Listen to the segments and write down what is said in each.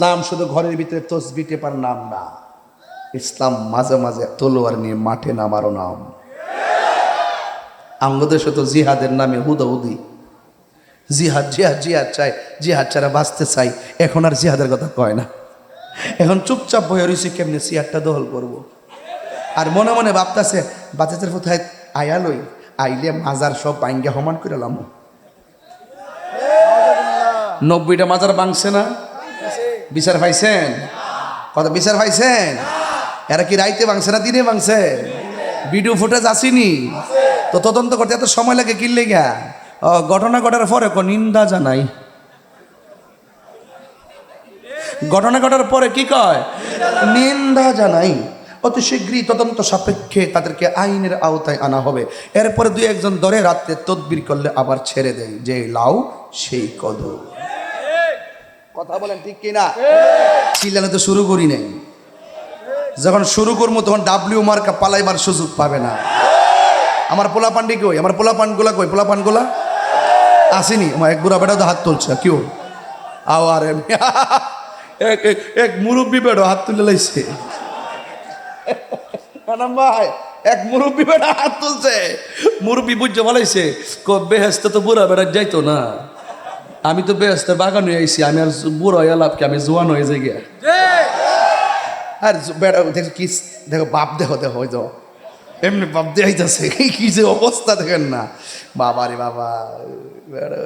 ইসলাম শুধু ঘরের ভিতরে তসবি টেপার নাম না, ইসলাম মাঝে মাঝে তলোয়ার নিয়ে মাঠে নামারও নাম। আমাদের তো জিহাদের নামে হুদৌদি জিহাদ জিহাদ জিহাদ চাই জিহাদ ছাড়া বাঁচতে চাই, এখন আর জিহাদের কথা কয় না। এখন চুপচাপ বয়ে রয়েছি কেমনি সিয়ারটা দখল করব। আর মনে মনে ভাবতেছে বাচ্চাদের কোথায় আয়ালই আইলে মাজার সব বাইঙ্গা সমান করে লাম। নব্বইটা মাজার বাংছে না? বিচার পাইছেন? কত বিচার পাইছেন? এরা কি রাইতে বাংছে না দিনে বাংছে ভিডিও ফুটেজ আসেনি? তো তদন্ত করতে এত সময় লাগে কিনলে গা ঘটনা ঘটার পরে কো নিন্দা জানাই। ঘটনা ঘটার পরে কি কয়? নিন্দা জানাই। অতি শীঘ্রই তদন্ত সাপেক্ষে তাদেরকে আইনের আওতায় আনা হবে। এরপরে দুই একজন ধরে রাত্রে তদবির করলে আবার ছেড়ে দেয়। যে লাউ, সেই কদ। কথা বলেন ঠিক কিনা? চিল্লানো তো শুরু করি নাই। যখন শুরু করব তখন ডাব্লিউ মার্কা পালাইবার সুযোগ পাবে না। আমার পোলা পান্ডি কই? আমার পোলা পানগুলা কই? পোলা পানগুলা আসেনি? আমার এক বুড়া বেটা তো হাত তুলছে। কেউ আওয়ার এক এক- এক মুরব্বী বেড়ো হাত তুলে লাইছে। ভাই এক মুরব্বী বেড়া হাত তুলছে। মুরব্বী বুঝছে বলাইছে বেহেস্তে তো বুড়া বেড়া যাইতো না। আমি তো বেহেস্তের বাগান হয়ে আইছি আমি আর বুড়ো হয়ে লাভকে আমি জোয়ান হয়ে যাই গিয়া। আর বেড়া দেখো কি দেখো বাপ দেখো দেখো ওই তো এমনি বাপ দেখাইতেছে কি যে অবস্থা দেখেন না। বাবা রে বাবা বেড়া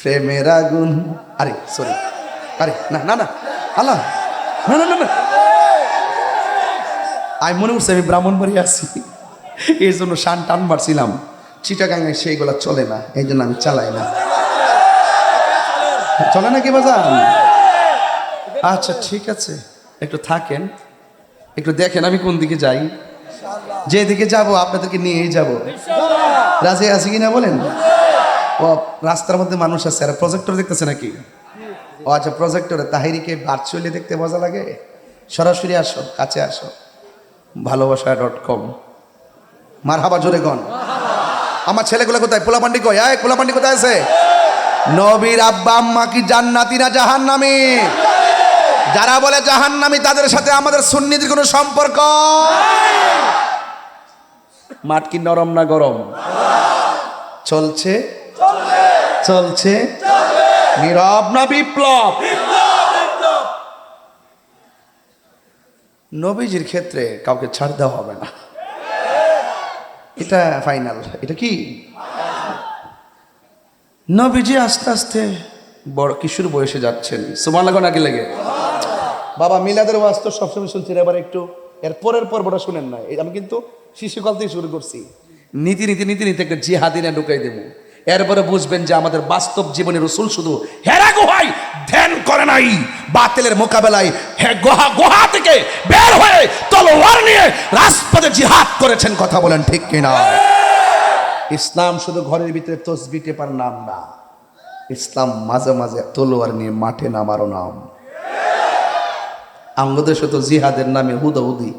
প্রেমের আগুন। আরে সরি আরে না না না আল্লাহ না না না না। আমি মনে করছি আমি ব্রাহ্মণবাড়ি আছি এই জন্য শান টান মারছিলাম। চিটাগাঙে সেইগুলো চলে না এই জন্য আমি চালাই না। চলে না কি বাজান? আচ্ছা ঠিক আছে। একটু থাকেন, একটু দেখেন আমি কোন দিকে যাই। যেদিকে যাব, আপনাদেরকে নিয়েই যাব। রাজে আছে কিনা বলেন? ও, রাস্তার মধ্যে মানুষ আছে আর প্রজেক্টর দেখতেছে নাকি? ও আচ্ছা প্রজেক্টরে তাহিরিকে ভার্চুয়ালি দেখতে মজা লাগে? সরাসরি আসো, কাছে আসো। ভালোবাসা ডট কম। মার হাবা জোরে গন। আমার ছেলেগুলো কোথায়? পোলাপান্ডি কই? আয় পোলাপান্ডি কোথায় আছে? নবীর আব্বা, আম্মা কি জান্নাতি না জাহান্নামী? যারা বলে জাহান্নামী, তাদের সাথে আমাদের সুন্নিদের কোনো সম্পর্ক? মাঠ কি নরম না গরম? চলছে? চলছে? নীরব না বিপ্লব? নবীজির ক্ষেত্রে কাউকে ছাড় দেওয়া হবে না। এটা ফাইনাল এটা কি? নবীজি আস্তে আস্তে বড় কিশোর বয়সে যাচ্ছেন। সুমান লাগো নাকি লেগে? বাবা মিলাদের ওয়াজ তো সবসময় শুনছি এবার একটু এর পরের পর্বটা শুনেন না। আমি কিন্তু শিশুকাল থেকে শুরু করছি। নীতি নীতি নীতি নীতি একটা জিহাদিনে ঢুকাই দেবো। এরপরে বুঝবেন যে আমাদের বাস্তব জীবনে রসুল শুধু হেরা গোহাই ধ্যান করে নাই। বাতিলের মোকাবেলায় হে গোহা গোহা থেকে বের হয়ে তলোয়ার নিয়ে রাজপথে জিহাদ করেছেন কথা বলেন ঠিক কিনা? ইসলাম শুধু ঘরের ভিতরে তসবি টেপার নাম না, ইসলাম মাঝে মাঝে তলোয়ার নিয়ে মাঠে নামারও নাম। আমাদের তো জিহাদের নামে হুদৌদি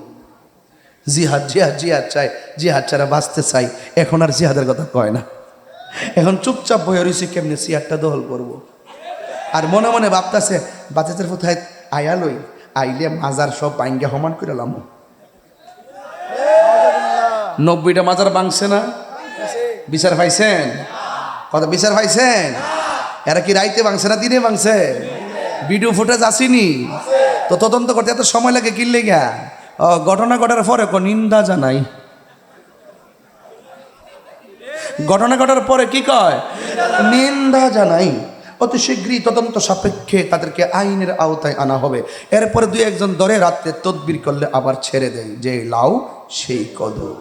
জিহাদ জিহাদ জিহাদ চাই জিহাদ ছাড়া বাঁচতে চাই এখন আর জিহাদের কথা কয় না। এখন চুপচাপ বয়ে রয়েছি কেমনি সিয়ারটা দখল করব। আর মনে মনে ভাবতেছে, বাচ্চাদের কোথায় আয়ালই, আইলে মাজার সব বাইঙ্গা সমান করে লাম। নব্বইটা মাজার বাংছে না? বিচার পাইছেন? কথা বিচার পাইছেন? এরা কি রাইতে বাংছে না দিনে বাংছে ভিডিও ফুটেজ আসেনি? তো তদন্ত করতে এত সময় লাগে কিনলে গা ঘটনা ঘটার পরে কো নিন্দা জানাই। ঘটনা ঘটার পরে কি কয়? নিন্দা জানাই। অতি শীঘ্রই তদন্ত সাপেক্ষে তাদেরকে আইনের আওতায় আনা হবে। এরপরে দুই একজন ধরে রাত্রে তদবির করলে আবার ছেড়ে দেয়। যে লাউ, সেই কদর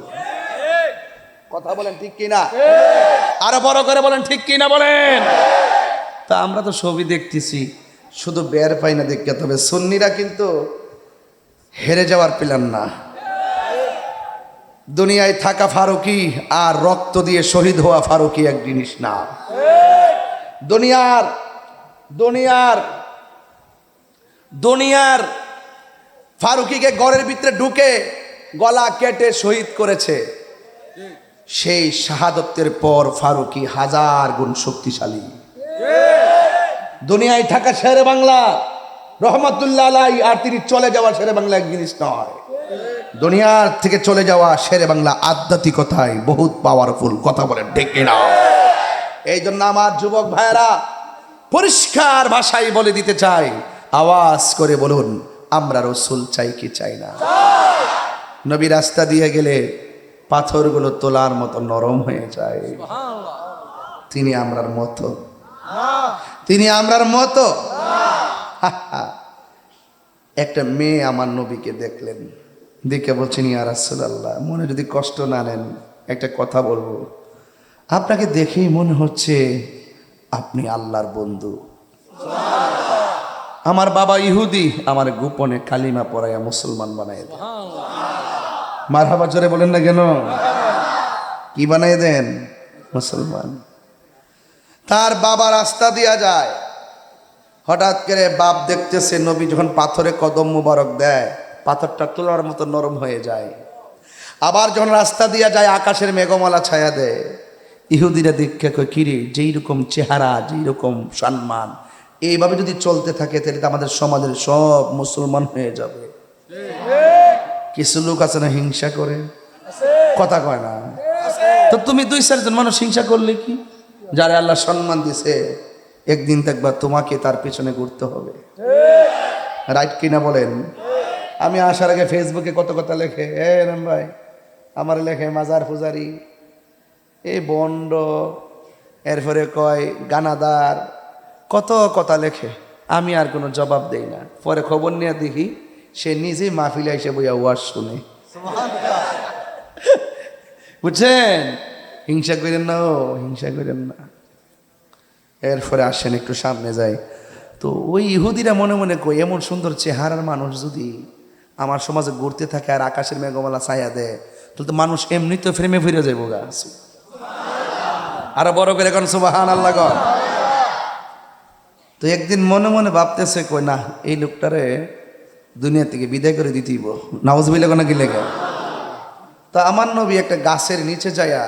কথা বলেন ঠিক কিনা? আরও বড় করে বলেন ঠিক কিনা বলেন? তা আমরা তো ছবি দেখতেছি। শুধু বের পাই না দেখতে, তবে সুন্নিরা কিন্তু হেরে যাওয়ার প্ল্যান না। দুনিয়ায় থাকা ফারুকি আর রক্ত দিয়ে শহীদ হওয়া ফারুকি এক জিনিস না। দুনিয়ার দুনিয়ার দুনিয়ার ফারুকিকে গড়ের ভিতরে ঢুকে গলা কেটে শহীদ করেছে। সেই শাহাদতের পর ফারুকি হাজার গুণ শক্তিশালী। দুনিয়ায় থাকা শেরে বাংলা, রহমতুল্লাহ আলাই আর তিনি চলে যাওয়া শেরে বাংলা এক জিনিস নয়। দুনিয়ার থেকে চলে যাওয়া শেরে বাংলা আধ্যাত্মিকতায় বহুত পাওয়ারফুল কথা বলে ডেকে না এই জন্য আমার যুবক ভাইয়েরা, পরিষ্কার ভাষায় বলে দিতে চাই। আওয়াজ করে বলুন, আমরা রসুল চাই কি চাই না? নবী রাস্তা দিয়ে গেলে পাথরগুলো তোলার মতো নরম হয়ে যায়। তিনি আমরার মতো। তিনি আমরার মতো। একটা মেয়ে আমার নবীকে দেখলেন। দেখে বলছেন, ইয়া রাসূলুল্লাহ। মনে যদি কষ্ট না নেন, একটা কথা বলব। আপনাকে দেখেই মনে হচ্ছে আপনি আল্লাহর বন্ধু। আমার বাবা ইহুদি, আমার গোপনে কালিমা পড়াইয়া মুসলমান বানাই দেন। মার হাবা জোরে বলেন না কেন? কি বানাই দেন? মুসলমান। তার বাবা রাস্তা দিয়া যায়। হঠাৎ করে বাপ দেখতেছে, নবী যখন পাথরে কদম মুবারক দেয়, পাথরটা তোলার মতো নরম হয়ে যায়। আবার যখন রাস্তা দিয়া যায়, আকাশের মেঘমালা ছায়া দেয়। ইহুদিরা দীক্ষা কয়, কিরে যেই রকম চেহারা যেই রকম সম্মান, এইভাবে যদি চলতে থাকে, তাহলে তো আমাদের সমাজের সব মুসলমান হয়ে যাবে। কিছু লোক আছে না হিংসা করে? কথা কয় না। তো তুমি দুই চারজন মানুষ হিংসা করলে কি? যারা আল্লাহ সম্মান দিছে, একদিন দেখবা তোমাকে তার পেছনে ঘুরতে হবে। রাইট কিনা বলেন? আমি আসার আগে ফেসবুকে কত কথা লেখে, এ রাম ভাই, আমার লেখে মাজার পূজারি এই বন্ড এরপরে কয় গানাদার কত কথা লেখে। আমি আর কোনো জবাব দেই না। পরে খবর নিয়ে দেখি সে নিজে মাহফিলে এসে বইয়া ওয়াজ শুনে। বুঝছেন? হিংসা করেন না ও হিংসা করেন না। এরপরে আসেন একটু সামনে যাই। তো ওই ইহুদিরা মনে মনে কই এমন সুন্দর চেহারার মানুষ যদি আমার সমাজে ঘুরতে থাকে আর আকাশের মেঘমালা ছায়া দেয় তাহলে তো মানুষ এমনি তো ফ্রেমে ফিরে যাইব গা আরও বড় করে এখন সুবাহান আল্লাহ কর তো একদিন মনে মনে ভাবতেছে কই না, এই লোকটারে দুনিয়া থেকে বিদায় করে দিতেইব নাউজ বিলে কোনো লেগে? তা আমার নবী একটা গাছের নিচে যায়া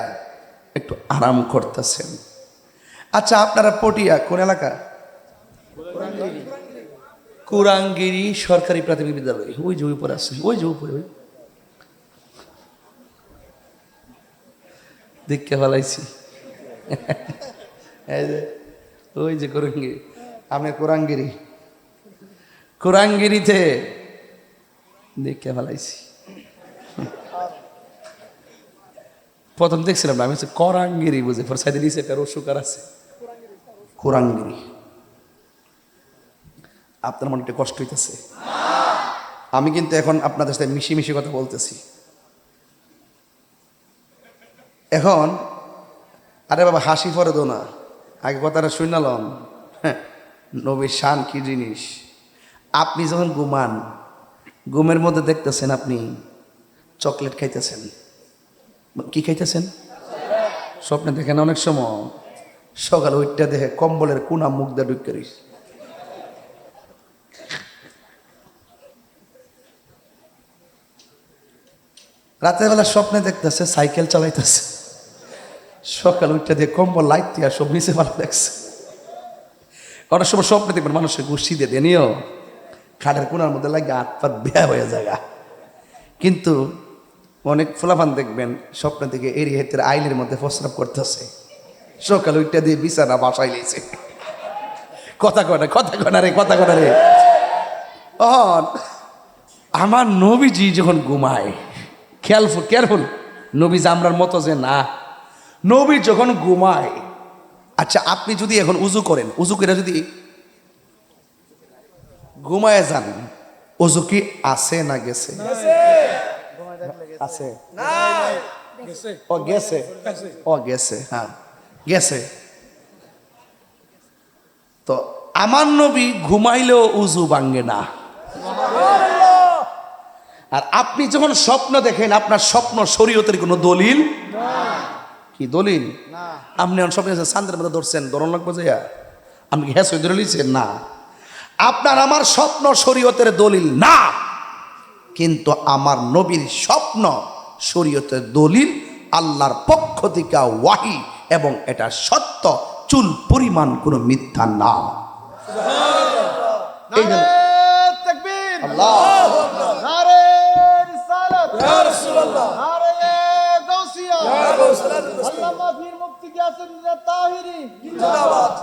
একটু আরাম করতেছেন। আচ্ছা আপনারা পটিয়া, কোন এলাকা? কুরাঙ্গিরি সরকারি প্রাথমিক বিদ্যালয়। ওই যে উপরে আছে, ওই যে উপরে। দেখতে ফেলাইছি। ওই যে কুরাঙ্গিরি আমি কুরাঙ্গিরি কুরাঙ্গিরিতে দেখে ফেলাইছি। প্রথম দেখছিলাম না, আমি হচ্ছে করাঙ্গিরি বুঝে, পর সাইডে নিচে একটা রসুকার আছে। কোরাঙ্গিরি। আপনার মনে একটু কষ্ট হইতেছে। আমি কিন্তু এখন আপনাদের সাথে মিশি মিশি কথা বলতেছি। এখন আরে বাবা, হাসি পরে দো না। আগে কথাটা শুনালাম। হ্যাঁ নবীর শান কি জিনিস? আপনি যখন ঘুমান, ঘুমের মধ্যে দেখতেছেন আপনি, চকলেট খাইতেছেন। কি খাইতেছেন? স্বপ্নে দেখেন অনেক সময়? সকাল ওইটা দেখে কম্বলের কোনা মুখ দিয়ে ঢুক রাতের বেলা স্বপ্নে দেখতেছে, সাইকেল চালাইতেছে। সকাল ওইটা দিয়ে কম্বল লাইট দিয়ে সব নিচে ভালো দেখছে। অনেক সময় স্বপ্নে দেখবেন মানুষের গুষ্টি দিয়ে দিয়ে, নিও। খাটের কোনার মধ্যে লাগে হাত পাত বেয়া হয়ে যায় কিন্তু অনেক ফোলাফান দেখবেন, স্বপ্ন থেকে এরিয়ে হেতের আইলের মধ্যে প্রস্রাব করতেছে। সকাল ওইটা দিয়ে বিছানা বাসায় লিয়েছে কথা কনা কথা কনা রে, কথা কনা রে। আমার নবীজি যখন ঘুমায় খেয়ালফুল কেয়ারফুল নবীজ আমরার মতো যে না। নবী যখন ঘুমায় আচ্ছা আপনি যদি এখন উজু করেন উজু করে যদি ঘুমায় যান উজু কি আছে না গেছে? আছে। ও গেছে। ও গেছে হ্যাঁ গেছে। তো আমার নবী ঘুমাইলেও উজু ভাঙ্গে না। আর আপনি যখন স্বপ্ন দেখেন আপনার স্বপ্ন শরীয়তের কোনো দলিল? কি দলিল? আপনি এখন স্বপ্নে সান্দের মধ্যে ধরছেন ধরন লাগবে যাইয়া। আপনি হ্যাঁ সই ধরে লিখছেন না। আপনার আমার স্বপ্ন শরীয়তের দলিল না। কিন্তু আমার নবীর স্বপ্ন শরীয়তের দলিল আল্লাহর পক্ষ থেকে ওয়াহি এবং এটা সত্য চুল পরিমাণ কোনো মিথ্যা না। এই আল্লাহ আল্লামা পীর মুফতি গিয়াসুদ্দিন তাহিরি। জিন্দাবাদ।